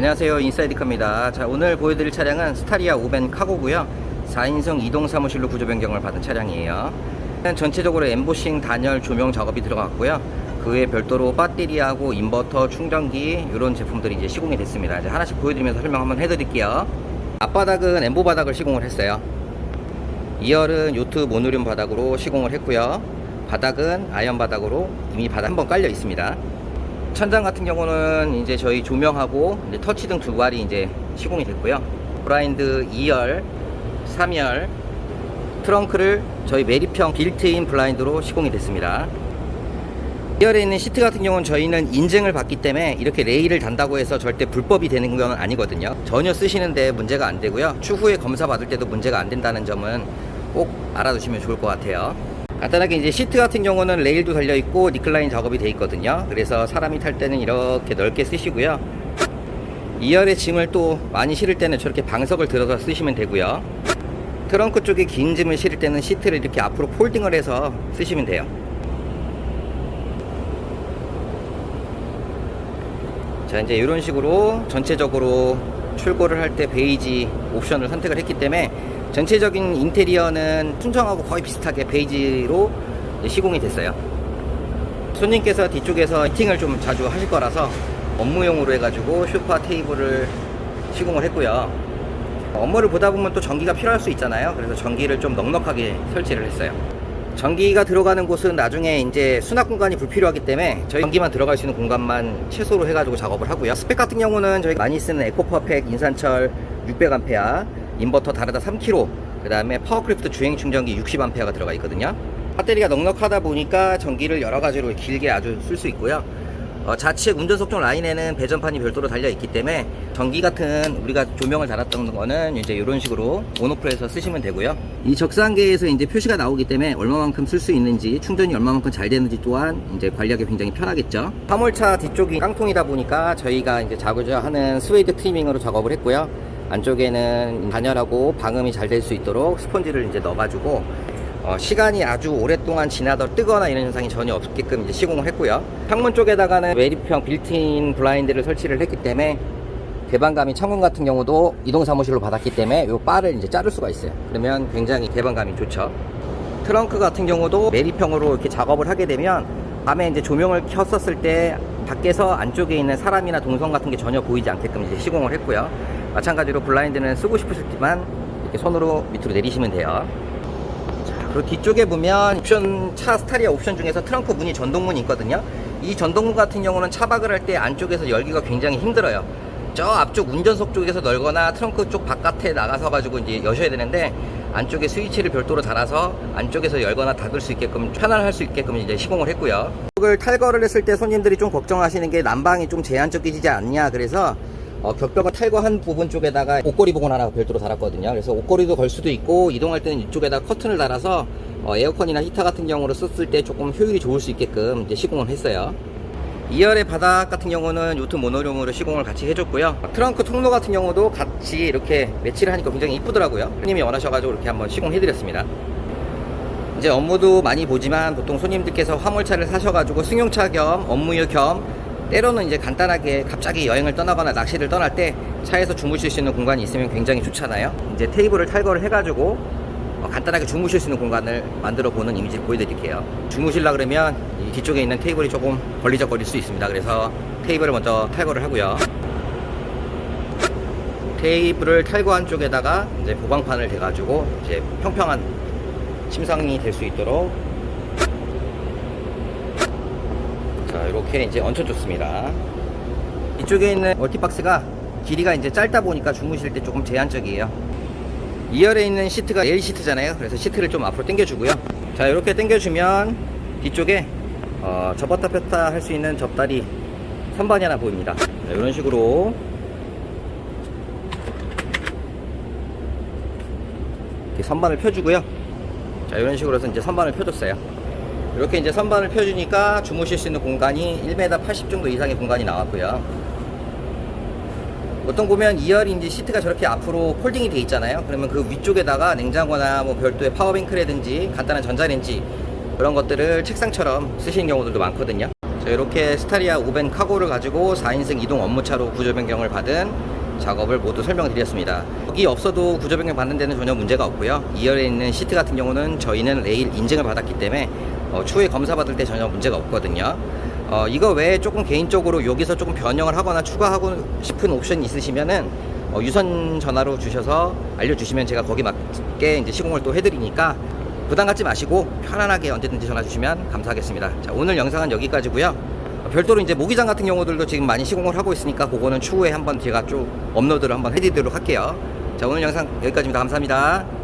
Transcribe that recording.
안녕하세요. 인사이드카입니다. 자 오늘 보여드릴 차량은 스타리아 오벤 카고고요. 4인승 이동 사무실로 구조 변경을 받은 차량이에요. 전체적으로 엠보싱 단열 조명 작업이 들어갔고요. 그 외에 별도로 배터리하고 인버터 충전기 이런 제품들이 이제 시공이 됐습니다. 이제 하나씩 보여드리면서 설명 한번 해드릴게요. 앞바닥은 엠보 바닥을 시공을 했어요. 2열은 요트 모노륨 바닥으로 시공을 했고요. 바닥은 아이언 바닥으로 이미 바닥 한번 깔려 있습니다 천장 같은 경우는 이제 저희 조명하고 이제 터치 등두 발이 이제 시공이 됐고요. 브라인드 2열, 3열, 트렁크를 저희 매립형 빌트인 블라인드로 시공이 됐습니다. 2열에 있는 시트 같은 경우는 저희는 인증을 받기 때문에 이렇게 레일을 단다고 해서 절대 불법이 되는 건 아니거든요. 전혀 쓰시는데 문제가 안 되고요. 추후에 검사 받을 때도 문제가 안 된다는 점은 꼭 알아두시면 좋을 것 같아요. 간단하게 이제 시트 같은 경우는 레일도 달려 있고 니클라인 작업이 돼 있거든요. 그래서 사람이 탈 때는 이렇게 넓게 쓰시고요. 2열에 짐을 또 많이 실을 때는 저렇게 방석을 들어서 쓰시면 되고요. 트렁크 쪽에 긴 짐을 실을 때는 시트를 이렇게 앞으로 폴딩을 해서 쓰시면 돼요. 자 이제 이런 식으로 전체적으로 출고를 할 때 베이지 옵션을 선택을 했기 때문에 전체적인 인테리어는 순정하고 거의 비슷하게 베이지로 시공이 됐어요. 손님께서 뒤쪽에서 히팅을 좀 자주 하실 거라서 업무용으로 해가지고 쇼파 테이블을 시공을 했고요. 업무를 보다 보면 또 전기가 필요할 수 있잖아요. 그래서 전기를 좀 넉넉하게 설치를 했어요. 전기가 들어가는 곳은 나중에 이제 수납 공간이 불필요하기 때문에 저희 전기만 들어갈 수 있는 공간만 최소로 해가지고 작업을 하고요. 스펙 같은 경우는 저희 많이 쓰는 에코퍼펙 인산철 600A, 인버터 다르다 3kg, 그 다음에 파워크래프트 주행 충전기 60A가 들어가 있거든요. 배터리가 넉넉하다 보니까 전기를 여러 가지로 길게 아주 쓸 수 있고요. 어, 좌측 운전석종 라인에는 배전판이 별도로 달려 있기 때문에 전기 같은 우리가 조명을 달았던 거는 이제 이런 식으로 온오프해서 쓰시면 되고요. 이 적상계에서 이제 표시가 나오기 때문에 얼마만큼 쓸 수 있는지 충전이 얼마만큼 잘 되는지 또한 이제 관리하기 굉장히 편하겠죠. 화물차 뒤쪽이 깡통이다 보니까 저희가 이제 자고자 하는 스웨이드 트리밍으로 작업을 했고요. 안쪽에는 단열하고 방음이 잘 될 수 있도록 스펀지를 이제 넣어가지고 어, 시간이 아주 오랫동안 지나도 뜨거나 이런 현상이 전혀 없게끔 이제 시공을 했고요. 창문 쪽에다가는 외립형 빌트인 블라인드를 설치를 했기 때문에 개방감이 창문 같은 경우도 이동 사무실로 받았기 때문에 이 바를 이제 자를 수가 있어요. 그러면 굉장히 개방감이 좋죠. 트렁크 같은 경우도 매립형으로 이렇게 작업을 하게 되면 밤에 이제 조명을 켰었을 때 밖에서 안쪽에 있는 사람이나 동선 같은 게 전혀 보이지 않게끔 이제 시공을 했고요. 마찬가지로 블라인드는 쓰고 싶으셨지만 이렇게 손으로 밑으로 내리시면 돼요. 그리고 뒤쪽에 보면 옵션 차 스타리아 옵션 중에서 트렁크 문이 전동문이 있거든요 이 전동문 같은 경우는 차박을 할 때 안쪽에서 열기가 굉장히 힘들어요 저 앞쪽 운전석 쪽에서 열거나 트렁크 쪽 바깥에 나가서 가지고 이제 여셔야 되는데 안쪽에 스위치를 별도로 달아서 안쪽에서 열거나 닫을 수 있게끔 편안할 수 있게끔 이제 시공을 했고요 이걸 탈거를 했을 때 손님들이 좀 걱정하시는 게 난방이 좀 제한적이지 않냐 그래서 어, 격벽을 탈거한 부분 쪽에다가 옷걸이 부분 하나 별도로 달았거든요. 그래서 옷걸이도 걸 수도 있고 이동할 때는 이쪽에다 커튼을 달아서 어, 에어컨이나 히터 같은 경우로 썼을 때 조금 효율이 좋을 수 있게끔 이제 시공을 했어요. 2열의 바닥 같은 경우는 요트 모노륨으로 시공을 같이 해줬고요. 트렁크 통로 같은 경우도 같이 이렇게 매치를 하니까 굉장히 이쁘더라고요. 손님이 원하셔가지고 이렇게 한번 시공해드렸습니다. 이제 업무도 많이 보지만 보통 손님들께서 화물차를 사셔가지고 승용차 겸 업무용 겸 때로는 이제 간단하게 갑자기 여행을 떠나거나 낚시를 떠날 때 차에서 주무실 수 있는 공간이 있으면 굉장히 좋잖아요. 이제 테이블을 탈거를 해가지고 어, 간단하게 주무실 수 있는 공간을 만들어 보는 이미지를 보여드릴게요. 주무실라 그러면 이 뒤쪽에 있는 테이블이 조금 걸리적거릴 수 있습니다. 그래서 테이블을 먼저 탈거를 하고요. 테이블을 탈거한 쪽에다가 이제 보강판을 대가지고 이제 평평한 침상이 될 수 있도록 자 이렇게 이제 얹혀줬습니다 이쪽에 있는 멀티박스가 길이가 이제 짧다 보니까 주무실 때 조금 제한적이에요 2열에 있는 시트가 L 시트잖아요. 그래서 시트를 좀 앞으로 당겨주고요. 자 이렇게 당겨주면 뒤쪽에 어, 접었다 폈다 할 수 있는 접다리 선반이 하나 보입니다. 자, 이런 식으로. 선반을 펴주고요. 자 이런 식으로 해서 이제 선반을 펴줬어요. 이렇게 이제 선반을 펴주니까 주무실 수 있는 공간이 1m 80 정도 이상의 공간이 나왔고요. 보통 보면 2열인지 시트가 저렇게 앞으로 폴딩이 돼 있잖아요. 그러면 그 위쪽에다가 냉장고나 뭐 별도의 파워뱅크라든지 간단한 전자레인지 그런 것들을 책상처럼 쓰시는 경우들도 많거든요. 자, 자, 이렇게 스타리아 우벤 카고를 가지고 4인승 이동 업무차로 구조 변경을 받은 작업을 모두 설명드렸습니다. 여기 없어도 구조 변경 받는 데는 전혀 문제가 없고요. 2열에 있는 시트 같은 경우는 저희는 레일 인증을 받았기 때문에 어, 추후에 검사 받을 때 전혀 문제가 없거든요. 어, 이거 외에 조금 개인적으로 여기서 조금 변형을 하거나 추가하고 싶은 옵션이 있으시면은 어, 유선 전화로 주셔서 알려주시면 제가 거기 맞게 이제 시공을 또 해드리니까 부담 갖지 마시고 편안하게 언제든지 전화 주시면 감사하겠습니다. 자, 오늘 영상은 여기까지고요. 어, 별도로 이제 모기장 같은 경우들도 지금 많이 시공을 하고 있으니까 그거는 추후에 한번 제가 쭉 업로드를 한번 해드리도록 할게요. 자, 오늘 영상 여기까지입니다. 감사합니다.